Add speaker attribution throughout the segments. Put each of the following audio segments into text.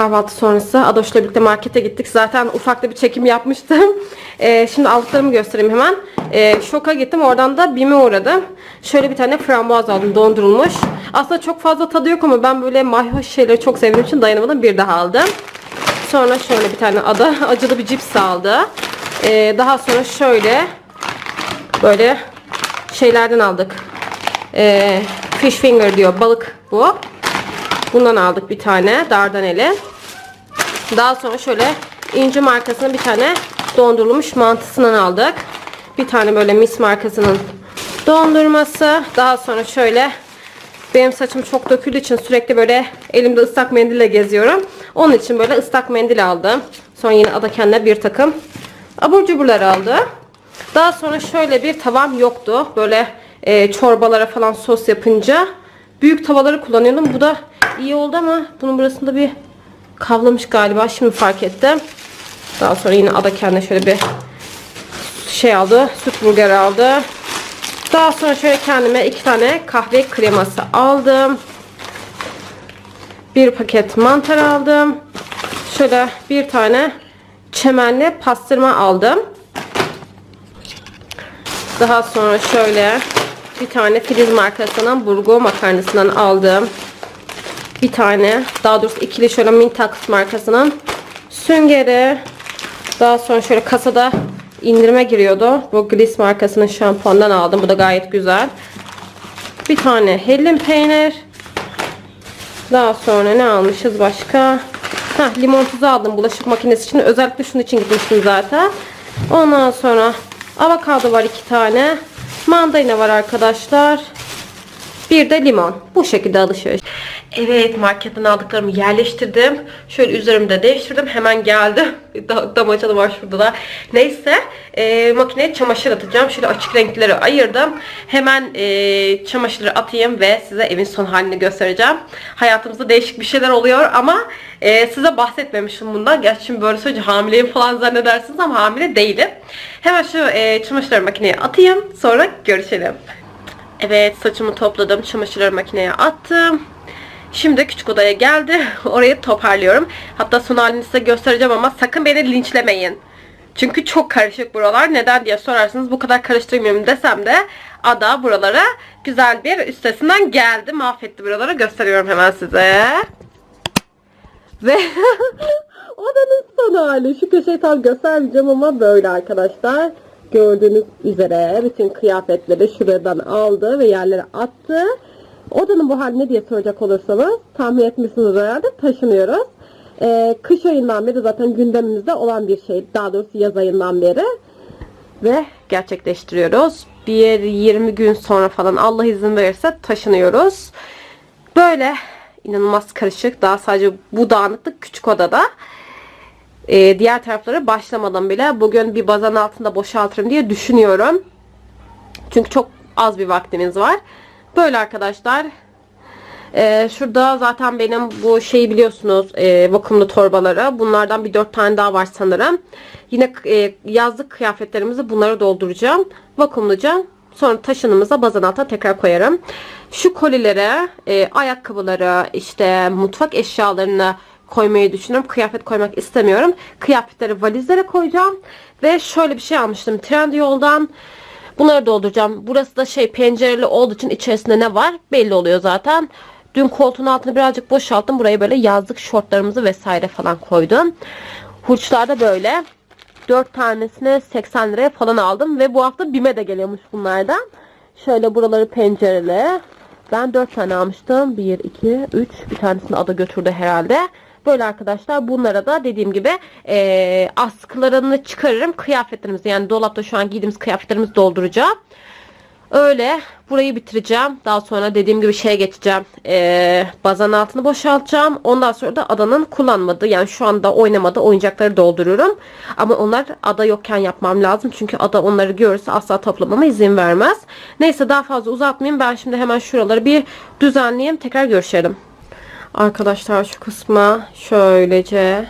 Speaker 1: kahvaltı sonrası Adoş'la birlikte markete gittik. Zaten ufak da bir çekim yapmıştım. Ee, şimdi aldıklarımı göstereyim hemen. Ee, şoka gittim. Oradan da BİM'e uğradım. Şöyle bir tane frambuaz aldım dondurulmuş. Aslında çok fazla tadı yok ama ben böyle mayhoş şeyleri çok sevdiğim için dayanamadım. Bir daha aldım. Sonra şöyle bir tane ada acılı bir cips aldı. Ee, daha sonra şöyle böyle şeylerden aldık. Ee, fish finger diyor. Balık bu. Bundan aldık bir tane dardaneli. Daha sonra şöyle inci markasının bir tane dondurulmuş mantısından aldık. Bir tane böyle mis markasının dondurması. Daha sonra şöyle benim saçım çok döküldüğü için sürekli böyle elimde ıslak mendille geziyorum. Onun için böyle ıslak mendil aldım. Sonra yine Ada kendine bir takım abur cuburlar aldı. Daha sonra şöyle bir tavam yoktu. Böyle e, çorbalara falan sos yapınca büyük tavaları kullanıyordum. Bu da iyi oldu ama bunun burasında bir kavlamış galiba. Şimdi fark ettim. Daha sonra yine Ada kendine şöyle bir şey aldı. Süt burger aldı. Daha sonra şöyle kendime iki tane kahve kreması aldım. Bir paket mantar aldım. Şöyle bir tane çemenli pastırma aldım. Daha sonra şöyle bir tane Filiz markasının burgu makarnasından aldım. Bir tane daha doğrusu ikili şöyle Mintax markasının süngeri. Daha sonra şöyle kasada indirime giriyordu. Bu Gliss markasının şampuandan aldım. Bu da gayet güzel. Bir tane hellim peynir. Daha sonra ne almışız başka? Heh, limon tuzu aldım bulaşık makinesi için. Özellikle şunun için gitmiştim zaten. Ondan sonra avokado var iki tane. Mandalina var arkadaşlar. Bir de limon. Bu şekilde alışveriş. Evet marketten aldıklarımı yerleştirdim. Şöyle üzerimde değiştirdim. Hemen geldim. Da damacanı var şurada da. Neyse e, makineye çamaşır atacağım. Şöyle açık renkleri ayırdım. Hemen e, çamaşırı atayım ve size evin son halini göstereceğim. Hayatımızda değişik bir şeyler oluyor ama e, size bahsetmemişim bundan. Gerçi şimdi böyle söyleyince hamileyim falan zannedersiniz ama hamile değilim. Hemen şu e, çamaşırları makineye atayım. Sonra görüşelim. Evet saçımı topladım. Çamaşırları makineye attım. Şimdi küçük odaya geldi. Orayı toparlıyorum. Hatta son halini size göstereceğim ama sakın beni linçlemeyin. Çünkü çok karışık buralar. Neden diye sorarsınız. Bu kadar karıştırmıyorum desem de Ada buralara güzel bir üstesinden geldi. Mahvetti buraları. Gösteriyorum hemen size. Ve odanın son hali. Şu köşeyi tam göstermeyeceğim ama böyle arkadaşlar. Gördüğünüz üzere bütün kıyafetleri şuradan aldı ve yerlere attı. Odanın bu hali ne diye soracak olursanız tahmin etmişsiniz herhalde taşınıyoruz. Ee, kış ayından beri zaten gündemimizde olan bir şey. Daha doğrusu yaz ayından beri. Ve gerçekleştiriyoruz. Bir 20 gün sonra falan Allah izin verirse taşınıyoruz. Böyle inanılmaz karışık. Daha sadece bu dağınıklık küçük odada. Ee, diğer tarafları başlamadan bile bugün bir bazan altında boşaltırım diye düşünüyorum. Çünkü çok az bir vaktimiz var. Böyle arkadaşlar. Ee, şurada zaten benim bu şeyi biliyorsunuz e, vakumlu torbaları. Bunlardan bir dört tane daha var sanırım. Yine e, yazlık kıyafetlerimizi bunları dolduracağım. Vakumlayacağım. Sonra taşınımıza bazan altına tekrar koyarım. Şu kolilere e, ayakkabıları işte mutfak eşyalarını koymayı düşünüyorum. Kıyafet koymak istemiyorum. Kıyafetleri valizlere koyacağım. Ve şöyle bir şey almıştım Trendyol'dan. Bunları dolduracağım. Burası da şey pencereli olduğu için içerisinde ne var belli oluyor zaten. Dün koltuğun altını birazcık boşalttım. Buraya böyle yazlık şortlarımızı vesaire falan koydum. Hurçlar da böyle. 4 tanesini 80 liraya falan aldım. Ve bu hafta BİM'e de geliyormuş bunlardan. Şöyle buraları pencereli. Ben 4 tane almıştım. 1, 2, 3. Bir tanesini ada götürdü herhalde. Böyle arkadaşlar bunlara da dediğim gibi e, askılarını çıkarırım. Kıyafetlerimizi yani dolapta şu an giydiğimiz kıyafetlerimizi dolduracağım. Öyle burayı bitireceğim. Daha sonra dediğim gibi şeye geçeceğim. E, bazan altını boşaltacağım. Ondan sonra da adanın kullanmadığı yani şu anda oynamadığı oyuncakları dolduruyorum. Ama onlar ada yokken yapmam lazım. Çünkü ada onları görürse asla toplamama izin vermez. Neyse daha fazla uzatmayayım. Ben şimdi hemen şuraları bir düzenleyeyim. Tekrar görüşelim. Arkadaşlar şu kısma şöylece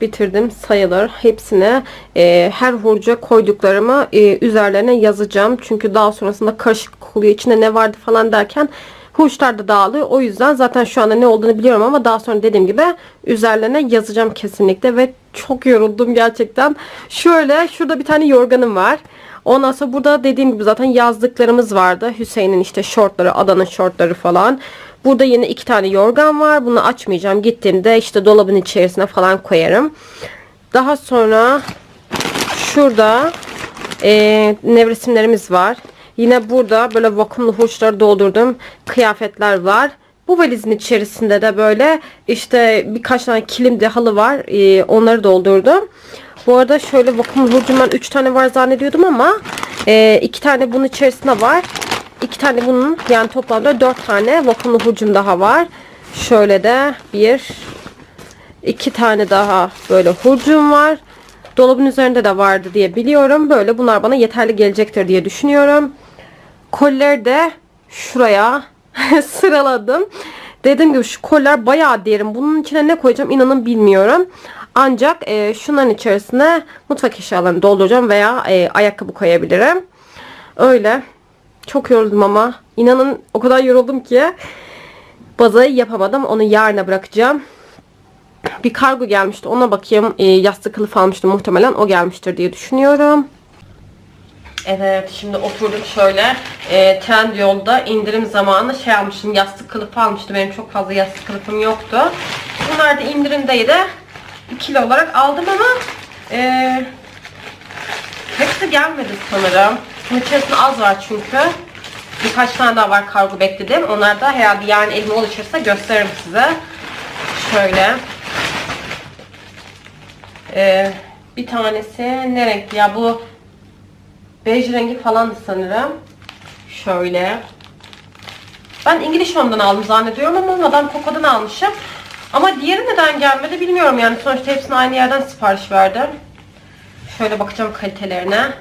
Speaker 1: bitirdim sayılır. Hepsine e, her hurca koyduklarımı e, üzerlerine yazacağım. Çünkü daha sonrasında karışık oluyor. İçinde ne vardı falan derken Hurçlar da dağılıyor. O yüzden zaten şu anda ne olduğunu biliyorum ama daha sonra dediğim gibi üzerlerine yazacağım kesinlikle ve çok yoruldum gerçekten. Şöyle şurada bir tane yorganım var. Ondan sonra burada dediğim gibi zaten yazdıklarımız vardı. Hüseyin'in işte şortları, Adan'ın şortları falan. Burada yine iki tane yorgan var. Bunu açmayacağım. Gittiğimde işte dolabın içerisine falan koyarım. Daha sonra şurada e, nevresimlerimiz var. Yine burada böyle vakumlu hurçları doldurdum. Kıyafetler var. Bu valizin içerisinde de böyle işte birkaç tane kilimde halı var. E, onları doldurdum. Bu arada şöyle vakumlu hurcum ben 3 tane var zannediyordum ama 2 e, tane bunun içerisinde var. 2 tane bunun yani toplamda 4 tane vakumlu hurcum daha var. Şöyle de bir iki tane daha böyle hurcum var. Dolabın üzerinde de vardı diye biliyorum. Böyle bunlar bana yeterli gelecektir diye düşünüyorum. Kolleri de şuraya sıraladım. Dediğim gibi şu koller bayağı derin. Bunun içine ne koyacağım inanın bilmiyorum. Ancak e, şunların içerisine mutfak eşyalarını dolduracağım veya e, ayakkabı koyabilirim. Öyle. Çok yoruldum ama. İnanın o kadar yoruldum ki bazayı yapamadım. Onu yarına bırakacağım. Bir kargo gelmişti. Ona bakayım. E, yastık kılıf almıştım. Muhtemelen o gelmiştir diye düşünüyorum. Evet şimdi oturdum şöyle e, Trendyol'da indirim zamanı şey almıştım yastık kılıfı almıştım benim çok fazla yastık kılıfım yoktu bunlar da indirimdeydi ikili olarak aldım ama e, hepsi gelmedi sanırım bunun içerisinde az var çünkü birkaç tane daha var kargo bekledim onlar da herhalde yarın elime ulaşırsa gösteririm size şöyle e, bir tanesi ne renkli ya bu Bej rengi falandı sanırım. Şöyle. Ben İngiliz Home'dan aldım zannediyorum ama Madame Coco'dan almışım. Ama diğeri neden gelmedi bilmiyorum yani. Sonuçta hepsini aynı yerden sipariş verdim. Şöyle bakacağım kalitelerine.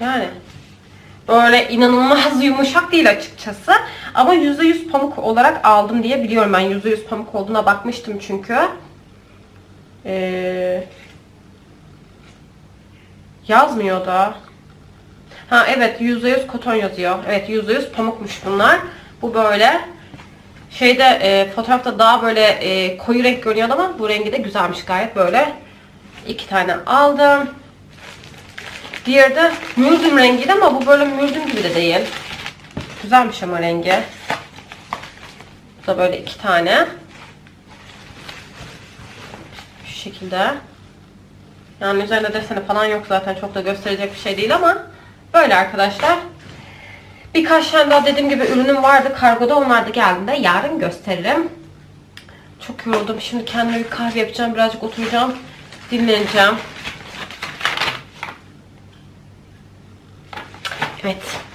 Speaker 1: Yani böyle inanılmaz yumuşak değil açıkçası. Ama %100 pamuk olarak aldım diye biliyorum ben. %100 pamuk olduğuna bakmıştım çünkü. Ee, yazmıyor da. Ha evet %100 koton yazıyor. Evet %100 pamukmuş bunlar. Bu böyle. Şeyde e, fotoğrafta daha böyle e, koyu renk görünüyor ama bu rengi de güzelmiş gayet böyle. iki tane aldım. Diğeri de mürdüm rengiydi ama bu böyle mürdüm gibi de değil. Güzelmiş ama rengi. Bu da böyle iki tane. Şu şekilde. Yani üzerinde deseni falan yok zaten. Çok da gösterecek bir şey değil ama böyle arkadaşlar. Birkaç tane daha dediğim gibi ürünüm vardı. Kargoda onlar da geldiğinde yarın gösteririm. Çok yoruldum. Şimdi kendime bir kahve yapacağım. Birazcık oturacağım. Dinleneceğim. Evet.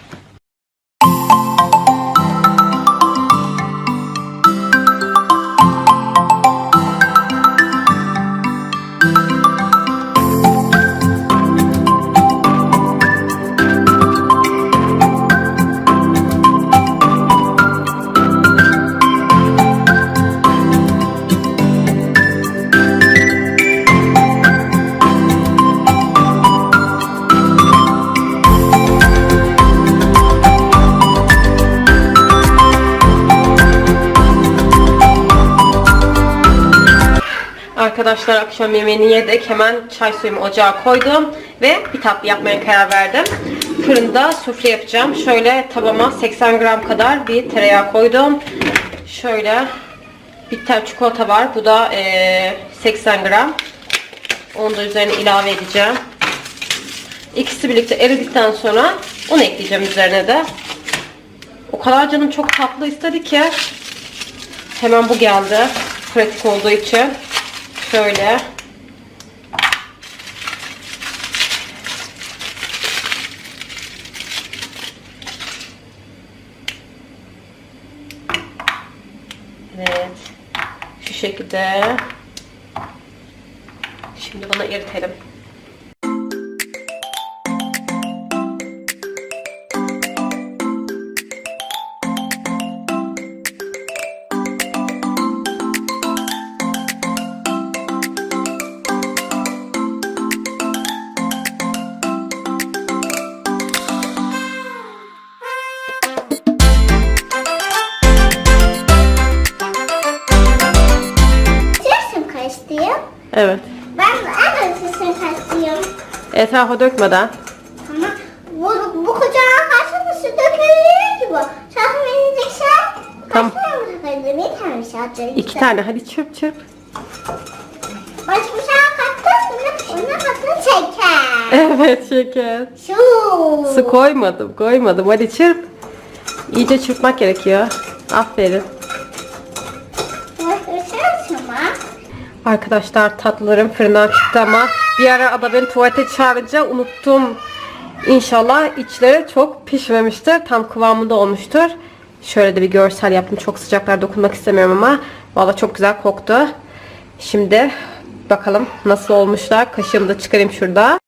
Speaker 1: Arkadaşlar akşam yemeğini yedik. Hemen çay suyumu ocağa koydum. Ve bir tatlı yapmaya karar verdim. Fırında sufle yapacağım. Şöyle tabama 80 gram kadar bir tereyağı koydum. Şöyle bir tane çikolata var. Bu da e, 80 gram. Onu da üzerine ilave edeceğim. İkisi birlikte eridikten sonra onu ekleyeceğim üzerine de. O kadar canım çok tatlı istedi ki hemen bu geldi. Pratik olduğu için. Şöyle. Evet. Şu şekilde. Şimdi bunu eritelim. Evet.
Speaker 2: Ben en ötesini katlıyorum.
Speaker 1: Etrafa dökmeden.
Speaker 2: Ama bu, bu kocaman kaçta nasıl dökülüyor ki bu? Şahsen verecek şey.
Speaker 1: Tamam.
Speaker 2: Tane? Bir tane şahsen?
Speaker 1: İki tane. Hadi çırp çırp.
Speaker 2: Başka bir şey kattı. Sonra ona katını çeker.
Speaker 1: Evet şeker.
Speaker 2: Şu.
Speaker 1: Su koymadım koymadım. Hadi çırp. İyice çırpmak gerekiyor. Aferin.
Speaker 2: Gösterirsin ama.
Speaker 1: Arkadaşlar tatlılarım fırından çıktı ama bir ara abla beni tuvalete çağırınca unuttum. İnşallah içleri çok pişmemiştir. Tam kıvamında olmuştur. Şöyle de bir görsel yaptım. Çok sıcaklar dokunmak istemiyorum ama valla çok güzel koktu. Şimdi bakalım nasıl olmuşlar. Kaşığımı da çıkarayım şurada.